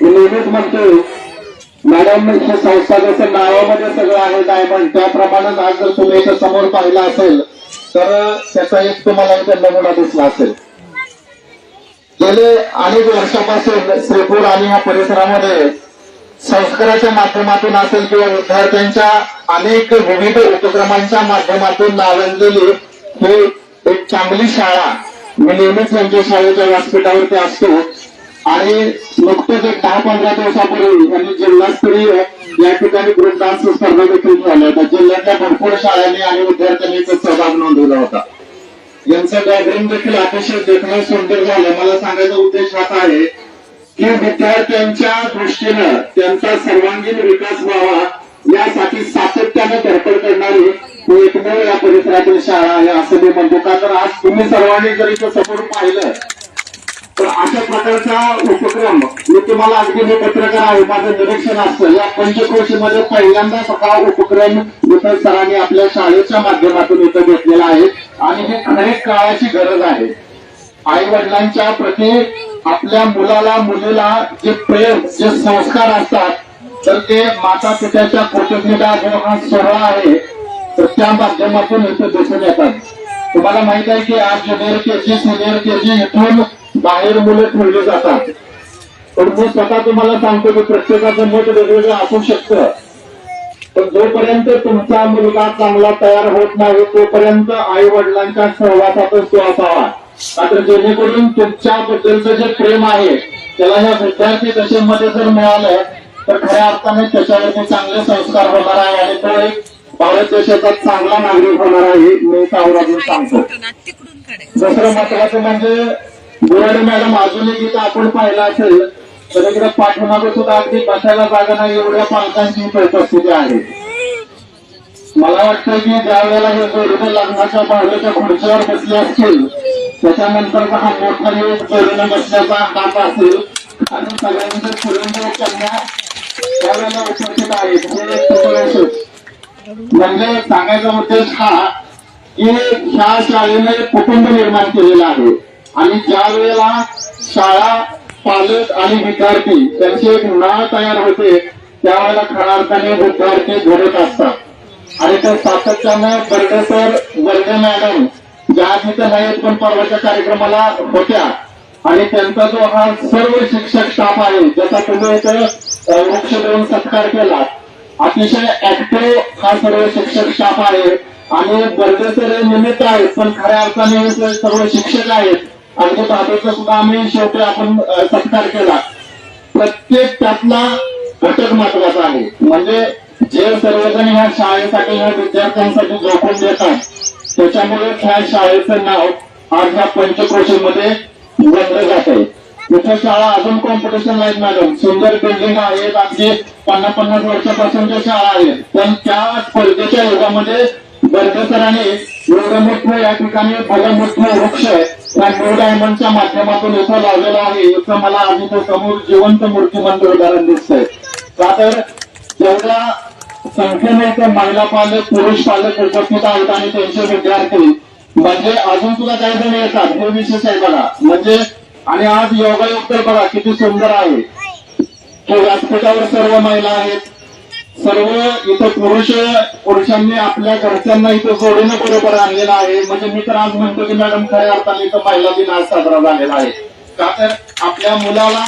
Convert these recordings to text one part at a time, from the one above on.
मी नेहमीच म्हणतोय. मॅडम हे संस्था जसं नावामध्ये सगळं आहे डायमंड त्याप्रमाणे आज जर तुम्ही इथं समोर पाहिला असेल तर त्याचा एक तुम्हाला इथे नमुना दिसला असेल. गेले अनेक वर्षापासून श्रीपूर आणि या परिसरामध्ये संस्काराच्या माध्यमातून असेल किंवा विद्यार्थ्यांच्या अनेक विविध उपक्रमांच्या माध्यमातून नावंजली ही एक चांगली शाळा. मी नेहमीच यांच्या शाळेच्या व्यासपीठावरती असतो. आणि नुकतंच एक दहा पंधरा दिवसापूर्वी त्यांनी जिल्हास्तरीय या ठिकाणी ग्रुप डान्स स्पर्धा देखील झाल्या होत्या. जिल्ह्यातल्या भरपूर शाळांनी आणि विद्यार्थ्यांनी सहभाग नोंदवला होता. यांचं गॅदरिंग देखील अतिशय देखणं सुंदर झालं. मला सांगायचा उद्देश हाच आहे की विद्यार्थ्यांच्या दृष्टीनं त्यांचा सर्वांगीण विकास व्हावा यासाठी सातत्याने धडपड करणारी ही एकमेव या परिसरातील शाळा आहे असं मी म्हणतो. का तर आज तुम्ही सर्वांनी जर इथं समोर पाहिलं तर अशा प्रकारचा उपक्रम मी तुम्हाला अगदी मी पत्रकार आहे माझं निरीक्षण असतं. या पंचक्रोशीमध्ये पहिल्यांदाच हा उपक्रम इथं सरांनी आपल्या शाळेच्या माध्यमातून इथं घेतलेला आहे. आणि ही खरी काळाची गरज आहे. आई वडिलांच्या प्रती आपल्या मुलाला मुलीला जे प्रेम जे संस्कार असतात तर ते माता पित्याच्या कृतज्ञता जो हा सोहळा आहे तर त्या माध्यमातून इथे दिसून येतात. तुम्हाला माहीत आहे की आज junior K G senior K जी इथून बाहेर मुलं ठेवली जातात. पण मी स्वतः तुम्हाला सांगतो की प्रत्येकाचं मत वेगवेगळं असू शकतं. पण जोपर्यंत तुमचा मुलगा चांगला तयार होत नाही तोपर्यंत आई वडिलांच्या सहवासातच तो असावा. मात्र जेणेकरून तुमच्याबद्दलचं जे प्रेम आहे त्याला ह्या विद्यार्थी दशेमध्ये जर मिळालं तर खऱ्या अर्थाने त्याच्यावरती चांगले संस्कार होणार आहे आणि तो एक भारत देशाचा चांगला नागरिक होणार आहे मी सावराजून सांगतो. दुसरं महत्वाचं म्हणजे बुराडे मॅडम अजून एक तिथं आपण पाहिलं असेल तर इकडे पाठीमागे सुद्धा अगदी बसायला जागा नाही एवढ्या पालकांची इथं उपस्थिती आहे. मला वाटतं की ज्या वेळेला हे जोडीने लग्नाच्या बाहेरच्या खुर्चीवर बसले असतील त्याच्यानंतरचा हा मोठा योग जोडीने बसण्याचा हात असेल. आणि सगळ्यांचे सुरेंद्र कन्या त्यावेळेला उपस्थित आहेत. हे एक म्हणजे सांगायचा उद्देश हा की ह्या शाळेने कुटुंब निर्माण केलेलं आहे. आणि ज्या वेळेला शाळा पालक आणि विद्यार्थी त्यांची एक नाळ तयार होते. त्यावेळेला खऱ्या अर्थाने विद्यार्थी घडत असतात. आणि ते सातत्याने बर्डे सर बर्डे मॅडम ज्या तिथे नाहीत पण परवाच्या कार्यक्रमाला होत्या. आणि त्यांचा जो हा सर्व शिक्षक स्टाफ आहे ज्याचा तुम्ही इथं वृक्ष देऊन सत्कार केला अतिशय ऍक्टिव्ह हा सर्व शिक्षक स्टाफ आहे. आणि बर्देसर हे निमित्त आहेत पण खऱ्या अर्थाने सर्व शिक्षक आहेत. अगदी दादोचा सुद्धा आम्ही शेवटी आपण सत्कार केला. प्रत्येक त्यातला घटक महत्त्वाचा आहे. म्हणजे जे सर्वजण ह्या शाळेसाठी ह्या विद्यार्थ्यांसाठी झोपून देतात त्याच्यामुळे ह्या शाळेचं नाव आज ह्या पंचक्रोशीमध्ये बनलं जात आहे. इथं शाळा अजून कॉम्पिटिशन आहेत मॅडम सुंदर बिल्डिंग आहेत आमची पन्नास पन्नास वर्षापासूनच्या शाळा आहेत पण त्या स्पर्धेच्या युगामध्ये बर्गसराने एवढं मोठं या ठिकाणी भलं मोठं वृक्ष या न्यू डायमंडच्या माध्यमातून इथं लावलेलं आहे. इथं मला आधी तो समोर जिवंत मूर्तिमंत उदाहरण दिसतंय. का तर जेवढ्या संख्येने ते महिला पालक पुरुष पालक उपस्थित आहेत आणि त्यांचे विद्यार्थी म्हणजे अजून सुद्धा काही जण येतात हे विशेष आहे बघा. म्हणजे आणि आज योगायोग तर बघा किती सुंदर आहे. की व्यासपीठावर सर्व महिला आहेत. सर्व इथं पुरुष पुरुषांनी आपल्या घरच्यांना इथं जोडीनं बरोबर आणलेला आहे. म्हणजे मी तर आज म्हणतो की मॅडम खऱ्या अर्थाने इथं महिला दिन आज साजरा झालेला आहे. का तर आपल्या मुलाला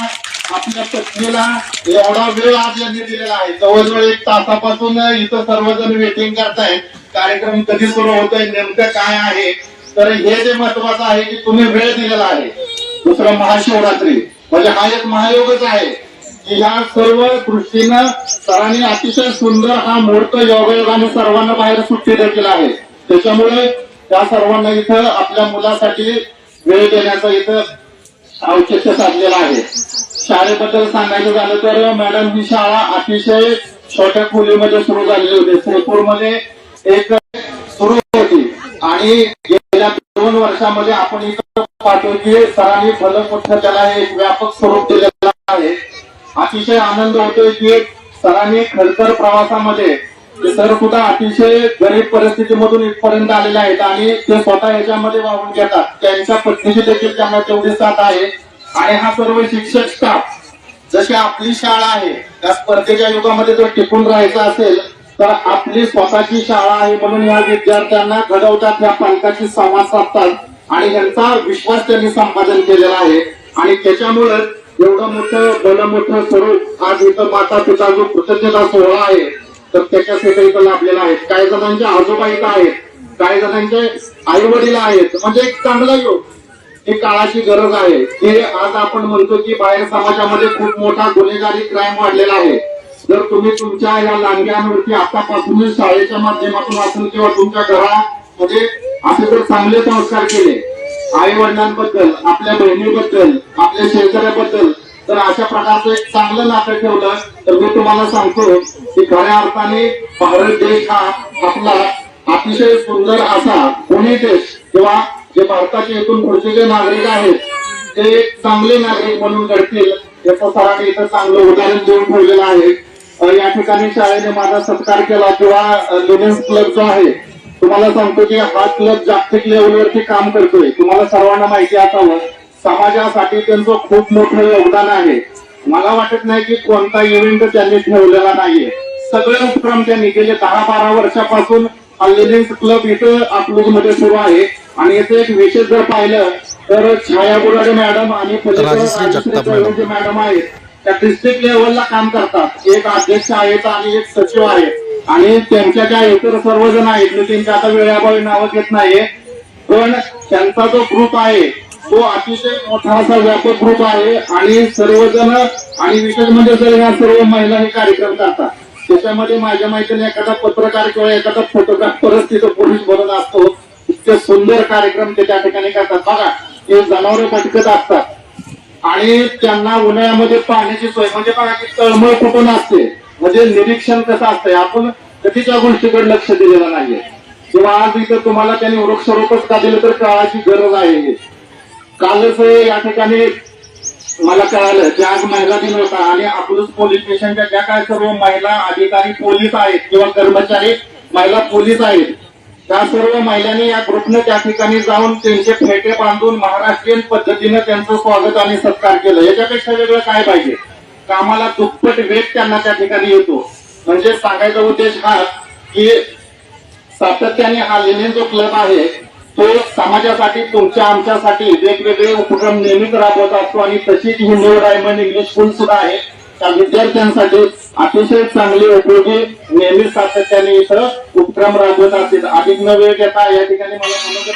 आपल्या पत्नीला एवढा वेळ आज यांनी दिलेला आहे. जवळजवळ एक तासापासून इथं सर्वजण वेटिंग करतायत कार्यक्रम कधी सुरू होतोय नेमकं काय आहे? तर हे जे महत्वाचं आहे की तुम्ही वेळ दिलेला आहे. दुसरं महाशिवरात्री. म्हणजे हा एक महायोगच आहे. या सर्व दृष्टीनं सरांनी अतिशय सुंदर हा मुहूर्त योगायोगाने आणि सर्वांना बाहेर सुट्टी देखील आहे. त्याच्यामुळे त्या सर्वांना इथं आपल्या मुलासाठी वेळ देण्याचं इथं औचित्य साधलेलं आहे. शाळेबद्दल सांगायचं झालं तर मॅडम ही शाळा अतिशय छोट्या खोलीमध्ये सुरू झालेली होती. श्रीपूरमध्ये एक सुरू होती. आणि गेल्या दोन वर्षामध्ये आपण इथं पाठवली. की सरांनी फलक मोठं त्याला एक व्यापक स्वरूप दिलं अतिशय आनंद होतोय की सरांनी खडतर प्रवासामध्ये सर सुद्धा अतिशय गरीब परिस्थितीमधून इथपर्यंत आलेले आहेत आणि ते स्वतः याच्यामध्ये वाहून घेतात. त्यांच्या पत्नीची देखील त्यांना तेवढी साथ आहे. आणि हा सर्व शिक्षक स्टाफ जशी आपली शाळा आहे त्या स्पर्धेच्या युगामध्ये जर टिकून राहायचं असेल तर आपली स्वतःची शाळा आहे म्हणून या विद्यार्थ्यांना घडवतात या पालकाची संवाद साधतात. आणि यांचा विश्वास त्यांनी संपादन केलेला आहे. आणि त्याच्यामुळे एवढं मोठं भलं मोठं स्वरूप आज इथं माता पिता जो कृतज्ञता सोहळा आहे तर त्याच्यासाठी इथं लाभलेला आहे. काही जणांच्या आजोबा इथं आहेत काही जणांचे आई वडील आहेत. म्हणजे एक चांगला योग. ही काळाची गरज आहे. हे आज आपण म्हणतो की बाहेर समाजामध्ये खूप मोठा गुन्हेगारी क्राईम वाढलेला आहे. जर तुम्ही तुमच्या या लांडग्यांवरती आतापासूनच शाळेच्या माध्यमातून असून किंवा तुमच्या घरामध्ये म्हणजे असे जर चांगले संस्कार केले आई वडिलांबद्दल आपल्या बहिणीबद्दल आपल्या शेजाऱ्याबद्दल तर अशा प्रकारचं एक चांगलं नातं ठेवलं तर मी तुम्हाला सांगतो की खऱ्या अर्थाने भारत देश हा आपला अतिशय सुंदर असा कोणी देश किंवा जे भारताचे एकूण पुढचे जे नागरिक आहेत ते एक चांगले नागरिक म्हणून घडतील याचं सरांनी इथं चांगलं उदाहरण देऊन ठेवलेलं आहे. या ठिकाणी शाळेने माझा सत्कार केला किंवा लिनन्स क्लब जो आहे तुम्हाला सांगतो की हा क्लब जागतिक लेवलवरती काम करतोय. तुम्हाला सर्वांना माहिती असावं समाजासाठी त्यांचं खूप मोठं योगदान आहे. मला वाटत नाही की कोणता इव्हेंट त्यांनी ठेवलेला नाहीये. सगळे उपक्रम त्यांनी गेले दहा बारा वर्षापासून हा लिनन्स क्लब इथं अकलूजमध्ये सुरू आहे. आणि याचं एक विशेष जर पाहिलं तर छाया गुराडे मॅडम आणि मॅडम आहेत. त्या डिस्ट्रिक्ट लेवलला काम करतात. एक अध्यक्ष आहेत आणि एक सचिव आहेत. आणि त्यांच्या ज्या इतर सर्वजण आहेत मी त्यांच्या आता वेळाभावी नावं घेत नाहीये पण त्यांचा जो ग्रुप आहे तो अतिशय मोठा असा व्यापक ग्रुप आहे आणि सर्वजण आणि विशेष म्हणजे जर ह्या सर्व महिला हे कार्यक्रम करतात त्याच्यामध्ये माझ्या माहितीने एखादा पत्रकार किंवा एखादा फोटोग्राफरच तिथं पुरुष बनत असतो इतके सुंदर कार्यक्रम ते त्या ठिकाणी करतात. बघा ते जनावरे पटकत असतात. आणि त्यांना उन्हाळ्यामध्ये पाण्याची सोय म्हणजे बघा की तळमळ कुठून असते. म्हणजे निरीक्षण कसं असतंय? आपण कधीच्या गोष्टीकडे लक्ष दिलेलं नाहीये. किंवा आज इथं तुम्हाला त्यांनी वृक्षारोपच का दिलं तर काळाची गरज आहे कालच या ठिकाणी मला कळालं की आज महिला दिन होता आणि अकलूज पोलीस स्टेशनच्या ज्या काय सर्व महिला अधिकारी पोलीस आहेत किंवा कर्मचारी महिला पोलीस आहेत त्या सर्व महिलांनी या ग्रुपने त्या ठिकाणी जाऊन त्यांचे फेटे बांधून महाराष्ट्रीयन पद्धतीने त्यांचं स्वागत आणि सत्कार केलं. याच्यापेक्षा वेगळं काय पाहिजे? कामाला दुप्पट वेग त्यांना त्या ठिकाणी येतो. म्हणजे सांगायचा उद्देश हा की सातत्याने हा लेनिन जो क्लब आहे तो समाजासाठी तुमच्या आमच्यासाठी वेगवेगळे उपक्रम नेहमीच राबवत असतो आणि तशीच ही न्यू डायमंड इंग्लिश स्कूल सुद्धा आहे. त्या विद्यार्थ्यांसाठी अतिशय चांगली उपयोगी नेहमीच सातत्याने इथं उपक्रम राबवत असतील अधिक न वेळ घेता या ठिकाणी मला